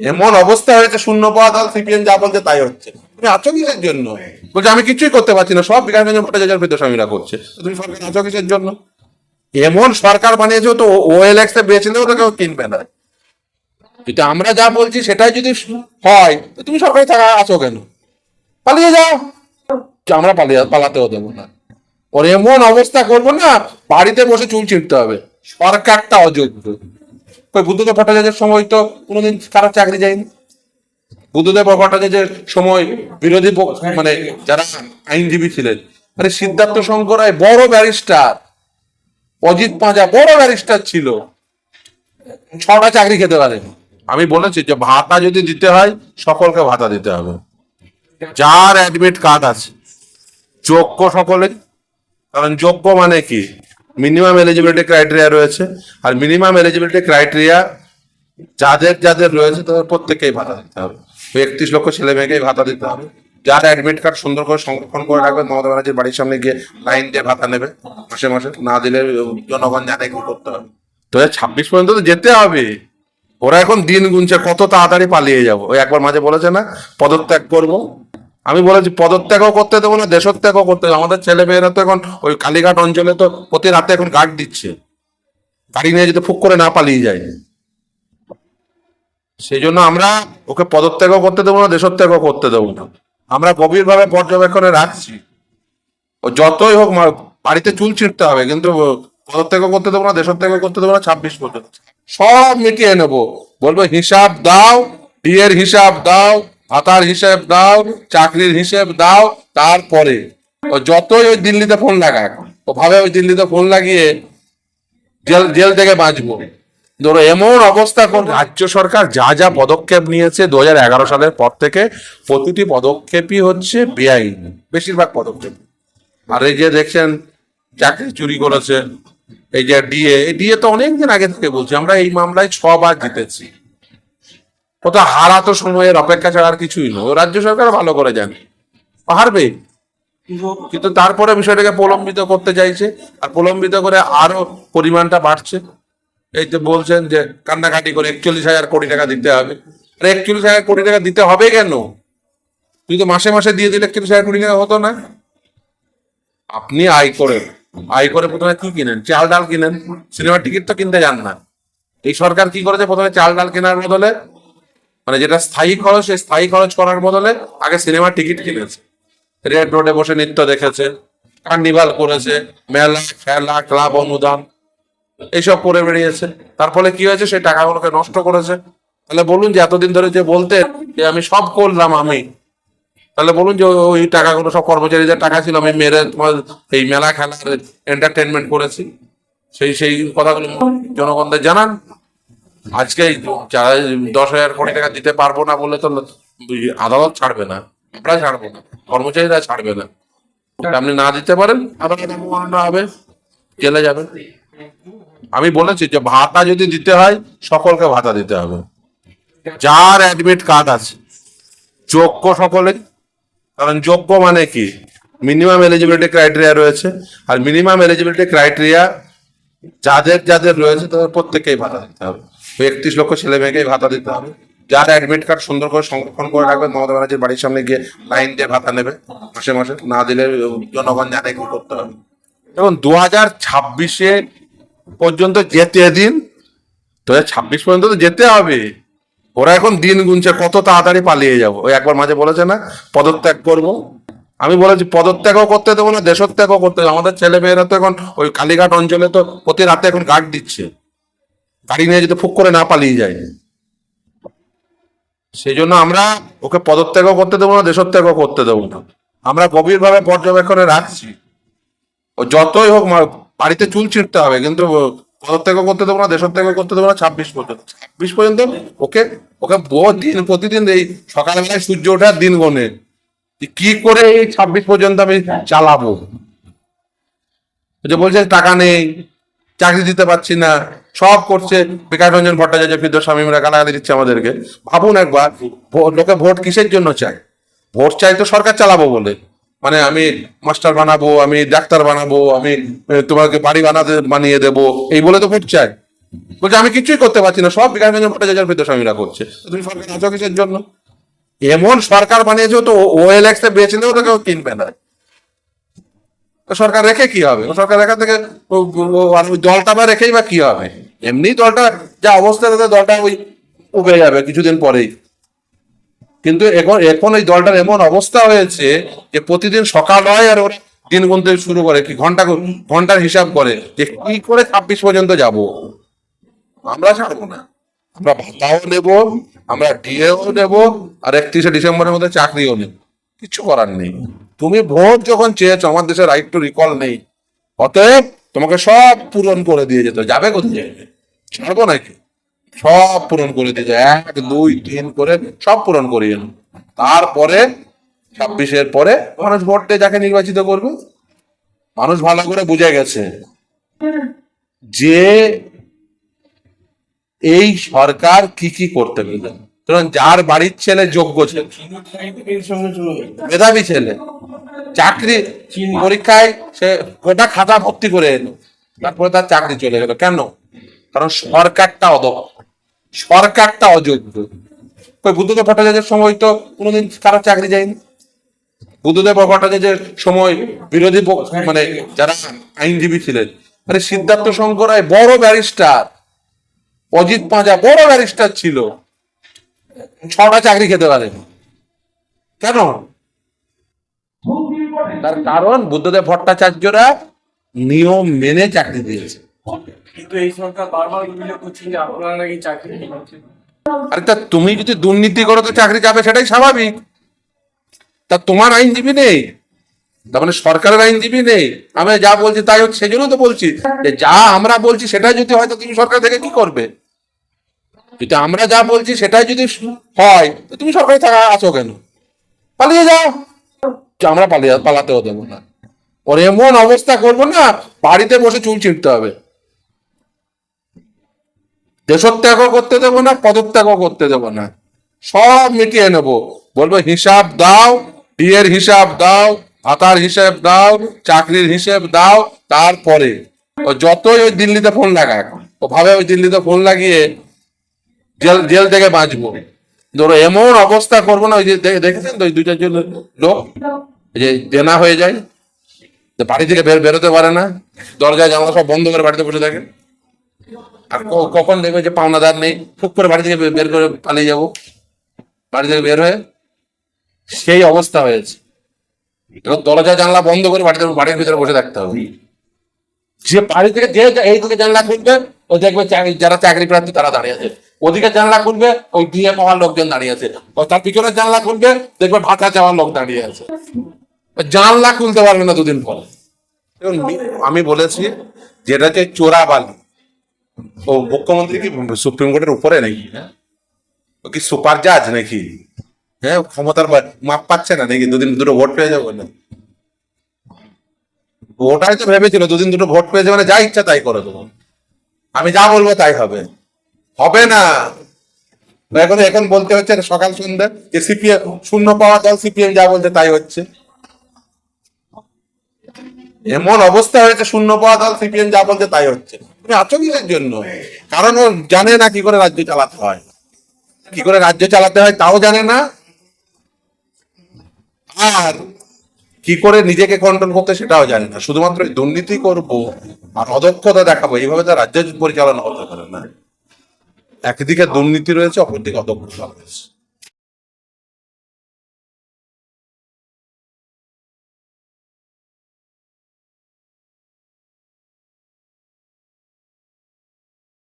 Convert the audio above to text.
এমন অবস্থা হয়েছে, শূন্য পাওয়া দল সিপিএম যা বলছে তাই হচ্ছে। তুমি আছো কিসের জন্য? বলছে, আমি কিছুই করতে পারছি না, সব বিকাশ রঞ্জন ভট্টাচার্য বিদ্যাস্বামীরা করছে। তুমি সরকার আছো কিসের জন্য? এমন সরকার বানিয়েছো তো, ও এলএক্স এ বেচলেও তো কেউ কিনবে না। কিন্তু আমরা যা বলছি সেটাই যদি হয়, তো তুমি সরকারি থাকা আছো কেন? পালিয়ে যাও। আমরা পালিয়ে, পালাতেও দেবো না। ওর এমন অবস্থা করব না, বাড়িতে বসে চুল ছিঁড়তে হবে। সরকারটা অযোগ্য। বুদ্ধদেব ভট্টাচার্যের সময় তো কোনোদিন কারও চাকরি যায়নি? বুদ্ধদেব ভট্টাচার্যের সময় বিরোধী মানে যারা আইনজীবী ছিলেন মানে সিদ্ধার্থ শঙ্কর রায় বড় ব্যারিস্টার, অজিত পাঁজা বড় ব্যারিস্টার ছিল। ছটা চাকরি খেতে পারেন। আমি বলেছি যে ভাতা যদি দিতে হয়, সকলকে ভাতা দিতে হবে। যার অ্যাডমিট কার্ড আছে, যোগ্য সকলে কারণ যোগ্য মানে কি? মিনিমাম এলিজিবিলিটি ক্রাইটেরিয়া রয়েছে। আর মিনিমাম এলিজিবিলিটি ক্রাইটেরিয়া যাদের যাদের রয়েছে তাদের প্রত্যেককেই ভাতা দিতে হবে। একত্রিশ লক্ষ ছেলে মেয়েকেই ভাতা দিতে হবে। যার অ্যাডমিট কার্ড সুন্দর করে সংরক্ষণ করে রাখবেন মমতা ব্যানার্জির বাড়ির সামনে গিয়ে লাইন দিয়ে ভাতা নেবে মাসে মাসে। না দিলে জনগণ জানে কি করতে হবে। তো ছাব্বিশ পর্যন্ত তো যেতে হবে। ওরা এখন দিন গুনছে, কত তাড়াতাড়ি পালিয়ে যাব। ওই একবার মাঝে বলেছে না, পদত্যাগ করব। আমি বলেছি, পদত্যাগও করতে দেবো না, দেশত্যাগও করতে দেবো আমাদের ছেলে মেয়েরা তো এখন ওই কালীঘাট অঞ্চলে তো প্রতি রাতে এখন গার্ড দিচ্ছে। গাড়ি নিয়ে যদি ফুক করে না পালিয়ে যায়। সেই জন্য আমরা ওকে পদত্যাগও করতে দেবো না, দেশত্যাগও করতে দেবো না। আমরা গভীরভাবে পর্যবেক্ষণে রাখছি। ও যতই হোক বাড়িতে চুল ছিঁড়তে হবে, কিন্তু পদত্যাগও করতে দেবো না, দেশত্যাগও করতে দেবো না, ছাব্বিশ পর্যন্ত সব মিটিয়ে নেব। বলব, হিসাব দাও, বিয়ের হিসাব দাও ভাতার হিসেব দাও, চাকরির হিসেব দাও, তারপরে। ও যতই ওই দিল্লিতে ফোন লাগাক, ও ভাবে ওই দিল্লিতে ফোন লাগিয়ে জেল জেল থেকে বাঁচবো। ধরো এমন অবস্থা কোন রাজ্য সরকার যা যা পদক্ষেপ নিয়েছে দু হাজার এগারো সালের পর থেকে প্রতিটি পদক্ষেপই হচ্ছে বেআইন, বেশিরভাগ পদক্ষেপ। আর এই যে দেখছেন, চাকরি চুরি করেছে, এই যে ডিএ ডিএ তো অনেকদিন আগে থেকে বলছি, আমরা এই মামলায় ছবার জিতেছি। ও তো হারা সময়ের অপেক্ষা ছাড়া আর কিছুই নয়। রাজ্য সরকার ভালো করে জানে। হারবে। কিন্তু তারপরে বিষয়টাকে প্রলম্বিত করতে চাইছে। আর প্রলম্বিত করে আরও পরিমাণটা বাড়ছে। এই তো বলছেন যে কান্নাকাটি করে একচল্লিশ হাজার কোটি টাকা দিতে হবে। আর একচল্লিশ হাজার কোটি টাকা দিতে হবে কেন? তুই তো মাসে মাসে দিয়ে দিলে একচল্লিশ হাজার কোটি টাকা হতো না। আপনি আয় করেন আয় করে প্রথমে কি কিনেন? চাল ডাল কিনেন? সিনেমার টিকিট তো কিনতে যান না। এই সরকার কি করেছে? প্রথমে চাল ডাল কেনার বদলে মানে যেটা স্থায়ী খরচ, সেই স্থায়ী খরচ করার বদলে আগে সিনেমার টিকিট কিনেছে। রেড রোডে বসে নৃত্য দেখেছে কার্নিভাল করেছে, মেলা, খেলা, ক্লাব, অনুদান, এইসব করে বেরিয়েছে তার ফলে কি হয়েছে? সেই টাকাগুলোকে নষ্ট করেছে। তাহলে বলুন যে এতদিন ধরে যে বলতেন যে আমি সব করলাম আমি। তাহলে বলুন যে ওই- টাকাগুলো সব কর্মচারীদের টাকা ছিল, আমি মেরে তোমার এই মেলা খেলার এন্টারটেনমেন্ট করেছি। সেই সেই কথাগুলো জনগণদের জানান। আজকে যারা দশ হাজার কোটি টাকা দিতে পারব না বলে তো আদালত ছাড়বে না। আমরা ছাড়বো না। কর্মচারীরা ছাড়বে না। আপনি না দিতে পারেন হবে, জেলে যাবেন আমি বলেছি যে ভাতা যদি দিতে হয়, সকলকে ভাতা দিতে হবে। যার অ্যাডমিট কার্ড আছে, যোগ্য সকলে কারণ যোগ্য মানে কি? মিনিমাম এলিজিবিলিটি ক্রাইটেরিয়া রয়েছে। আর মিনিমাম এলিজিবিলিটি ক্রাইটেরিয়া যাদের যাদের রয়েছে, তাদের প্রত্যেককেই ভাতা দিতে হবে। একত্রিশ লক্ষ ছেলে মেয়েকেই ভাতা দিতে হবে। যারা অ্যাডমিট কার্ড সুন্দর করে সংরক্ষণ করে রাখবেন মমতা ব্যানার্জির বাড়ির সামনে গিয়ে লাইন দিয়ে ভাতা নেবে মাসে মাসে। না দিলে জনগণ জানে কি করতে হবে। এখন দু হাজার ছাব্বিশে পর্যন্ত যেতে দিন দু হাজার ছাব্বিশ পর্যন্ত তো যেতে হবে। ওরা এখন দিন গুনছে, কত তাড়াতাড়ি পালিয়ে যাব। ওই একবার মাঝে বলেছে না, পদত্যাগ করব। আমি বলেছি, পদত্যাগও করতে দেবো না, দেশত্যাগও করতে দেবো আমাদের ছেলে মেয়েরা তো এখন ওই কালীঘাট অঞ্চলে তো প্রতি রাতে এখন গার্ড দিচ্ছে। গাড়ি নিয়ে যদি ফুক করে না পালিয়ে যায়। সেই জন্য আমরা ওকে পদত্যাগও করতে দেবো না, দেশত্যাগও করতে দেবো না। আমরা গভীরভাবে পর্যবেক্ষণে রাখছি। ও যতই হোক বাড়িতে চুল ছিঁড়তে হবে, কিন্তু পদত্যাগও করতে দেবো না, দেশত্যাগও করতে দেবো না, ছাব্বিশ পর্যন্ত। ছাব্বিশ পর্যন্ত ওকে ওকে দিন প্রতিদিন এই সকালবেলায় সূর্য ওঠার দিন গনে কি করে এই ছাব্বিশ পর্যন্ত আমি চালাবো? যে বলছে টাকা নেই। চাকরি দিতে পারছি না সব করছে বিকাশ রঞ্জন ভট্টাচার্য ফিদ্দ স্বামীরা গালাগালি দিচ্ছে আমাদেরকে ভাবুন একবার লোকে ভোট কিসের জন্য চায় ভোট চাই তো সরকার চালাবো বলে মানে আমি মাস্টার বানাবো আমি ডাক্তার বানাবো আমি তোমাকে বাড়ি বানাতে বানিয়ে দেবো এই বলে তো ভোট চাই বলছে আমি কিছুই করতে পারছি না সব বিকাশগঞ্জ ভট্টাচার্য স্বামীরা করছে তুমি সরকার আছো কিসের জন্য এমন সরকার বানিয়েছো তো ওএলএক্স এ বেচলেও তো কেউ কিনবে না সরকার রেখে কি হবে? সরকার এখান থেকে দলটা বা রেখেই বা কি হবে? এমনি দলটা, যা অবস্থা, তাতে দলটা ওই উবে যাবে কিছুদিন পরেই। কিন্তু এখন এখন ওই দলটার এমন অবস্থা হয়েছে যে প্রতিদিন সকাল হয় আর ওরা দিন গুনতে শুরু করে, কি ঘণ্টা, ঘণ্টার হিসাব করে যে কি করে ছাব্বিশ পর্যন্ত যাব। আমরা ছাড়বো না। আমরা ভাতাও নেব, আমরা ডিএও নেব, আর একত্রিশে ডিসেম্বরের মধ্যে চাকরিও নেব। কিছু করার নেই। তুমি ভোট যখন চেয়েছো, আমার দেশে রাইট টু রিকল নেই। অতএব তোমাকে সব পূরণ করে দিয়ে যেত যাবে কোথায়? ছাড়বো নাকি? সব পূরণ করে দিয়েছে এক, দুই, তিন করে সব পূরণ করিয়ে নেব। তারপরে ছাব্বিশের পরে মানুষ ভোট দিয়ে যাকে নির্বাচিত করবে? মানুষ ভালো করে বুঝে গেছে যে এই সরকার কি কি করতে পারে কারণ যার বাড়ির ছেলে যোগ্য ছেলে, মেধাবী ছেলে চাকরি পরীক্ষায় সে গোটা খাতা ভর্তি করে এলো। তারপরে তার চাকরি চলে গেল। কেন? কারণ সরকারটা অদক্ষ সরকারটা অযোগ্য। বুদ্ধদেব ভট্টাচার্যের সময় তো কোনোদিন কারও চাকরি যায়নি? বুদ্ধদেব ভট্টাচার্যের সময় বিরোধী মানে যারা আইনজীবী ছিলেন মানে সিদ্ধার্থ শঙ্কর রায় বড় ব্যারিস্টার অজিত পাঁজা বড় ব্যারিস্টার ছিল। ছটা চাকরি খেতে পারে কেন? তার কারণ বুদ্ধদেব ভট্টাচার্যরা নিয়ম মেনে চাকরি দিয়েছে। কিন্তু এই সরকার বারবার অভিযোগ করছেন যে আপনারা নাকি চাকরি আরে তা তুমি যদি দুর্নীতি করো তো চাকরি যাবে সেটাই স্বাভাবিক। তা তোমার আইনজীবী নেই তার মানে সরকারের আইনজীবী নেই। আমি যা বলছি তাই হচ্ছে সেই জন্য তো বলছি যে যা আমরা বলছি সেটাই যদি হয় তো তুমি সরকার থেকে কি করবে? যদি আমরা যা বলছি সেটাই যদি হয় তো তুমি সরকারি থাকা আছো কেন? পালিয়ে যাও। আমরা পালিয়ে পালাতেও দেবো না। ওর এমন অবস্থা করব না, বাড়িতে বসে চুল ছিঁড়তে হবে। দেশত্যাগও করতে দেবো না, পদত্যাগও করতে দেবো না। সব মিটিয়ে নেব। বলব, হিসাব দাও, বিয়ের হিসাব দাও, ভাতার হিসাব দাও, চাকরির হিসাব দাও, তারপরে। ও যতই ওই দিল্লিতে ফোন লাগাক, ও ভাবে ওই দিল্লিতে ফোন লাগিয়ে জেল জেল থেকে বাঁচবো। ধরো এমন অবস্থা করব না, ওই যে দেখেছেন তো, ওই দুইটা জন লোক? যে দেনা হয়ে যায় বাড়ি থেকে বের বেরোতে পারে না, দরজায় জানলা সব বন্ধ করে বাড়িতে বসে থাকে। আর কখন দেখবে যে পাওনাদার নেই, ফুক করে বাড়ি থেকে বের করে পালিয়ে যাব। বাড়ি থেকে বের হয়ে সেই অবস্থা হয়েছে। এবার দরজা, জানলা বন্ধ করে বাড়িতে বাড়ির ভিতরে বসে থাকতে হবে। যে বাড়ি থেকে যে এই দিকে জানলা খুলবে, ও দেখবে যারা চাকরি প্রার্থী, তারা দাঁড়িয়ে আছে। ওদিকে জানলা খুলবে, ওই বিয়ে পাওয়ার লোকজন দাঁড়িয়ে আছে। তার পিছনে জানলা খুলবে, দেখবে ভাতা চাওয়ার লোক দাঁড়িয়ে আছে। জানলা খুলতে পারবে না দুদিন পরে। আমি বলেছি, যেটা হচ্ছে চোরাবালি ও মুখ্যমন্ত্রী কি সুপ্রিম কোর্টের উপরে নাকি হ্যাঁ? ও কি সুপার জাজ নাকি? হ্যাঁ ক্ষমতার মাপ পাচ্ছে না নাকি, দুদিন দুটো ভোট পেয়ে যাব না। ওটাই তো ভেবেছিল, দুদিন দুটো ভোট পেয়ে যাবে মানে যা ইচ্ছা তাই করে দেবো। আমি যা বলব তাই হবে। হবে না। এখন এখন বলতে হচ্ছে সকাল সন্ধ্যা যে সিপিএম, শূন্য পাওয়া দল সিপিএম যা বলছে তাই হচ্ছে। এমন অবস্থা হয়েছে, শূন্য পাওয়া দল সিপিএম যা বলছে তাই হচ্ছে। তুমি আছো কিসের জন্য? কারণ ও জানে না কি করে রাজ্য চালাতে হয়। কি করে রাজ্য চালাতে হয় তাও জানে না। আর কি করে নিজেকে কন্ট্রোল করতে সেটাও জানে না। শুধুমাত্র দুর্নীতি করব আর অদক্ষতা দেখাবো, এইভাবে তো রাজ্য পরিচালনা হতে পারে না। একদিকে দুর্নীতি রয়েছে অপরদিকে অদক্ষতা রয়েছে